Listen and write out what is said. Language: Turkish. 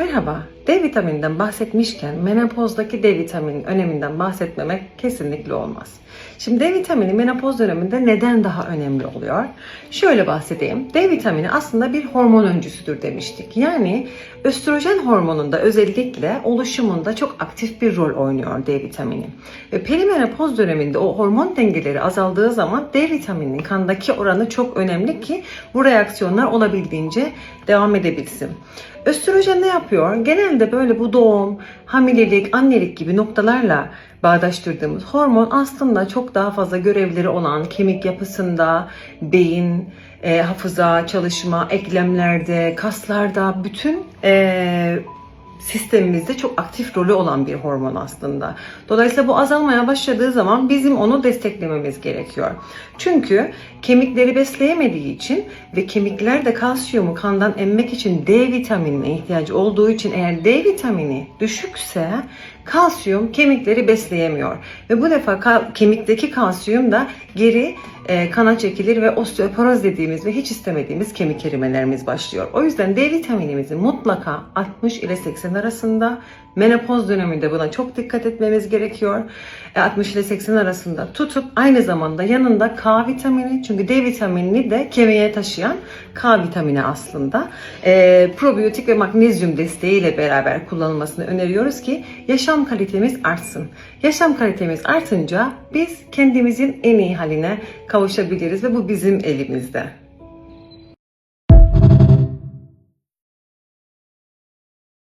Merhaba, D vitamininden bahsetmişken menopozdaki D vitaminin öneminden bahsetmemek kesinlikle olmaz. Şimdi D vitamini menopoz döneminde neden daha önemli oluyor? Şöyle bahsedeyim. D vitamini aslında bir hormon öncüsüdür demiştik. Yani östrojen hormonunda özellikle oluşumunda çok aktif bir rol oynuyor D vitamini. Ve perimenopoz döneminde o hormon dengeleri azaldığı zaman D vitamininin kandaki oranı çok önemli ki bu reaksiyonlar olabildiğince devam edebilsin. Östrojen ne yapıyor? Genelde böyle bu doğum, hamilelik, annelik gibi noktalarla bağdaştırdığımız hormon aslında çok daha fazla görevleri olan kemik yapısında, beyin, e, hafıza, çalışma, eklemlerde, kaslarda bütün e, sistemimizde çok aktif rolü olan bir hormon aslında. Dolayısıyla bu azalmaya başladığı zaman bizim onu desteklememiz gerekiyor. Çünkü kemikleri besleyemediği için ve kemikler de kalsiyumu kandan emmek için D vitaminine ihtiyacı olduğu için eğer D vitamini düşükse kalsiyum kemikleri besleyemiyor. Ve bu defa ka- kemikteki kalsiyum da geri e, kana çekilir ve osteoporoz dediğimiz ve hiç istemediğimiz kemik erimelerimiz başlıyor. O yüzden D vitaminimizi mutlaka 60 ile 80 arasında menopoz döneminde buna çok dikkat etmemiz gerekiyor. E, 60 ile 80 arasında tutup aynı zamanda yanında K vitamini çünkü D vitaminini de kemiğe taşıyan K vitamini aslında e, probiyotik ve magnezyum desteğiyle beraber kullanılmasını öneriyoruz ki yaşam kalitemiz artsın. Yaşam kalitemiz artınca biz kendimizin en iyi haline kavuşabiliriz ve bu bizim elimizde.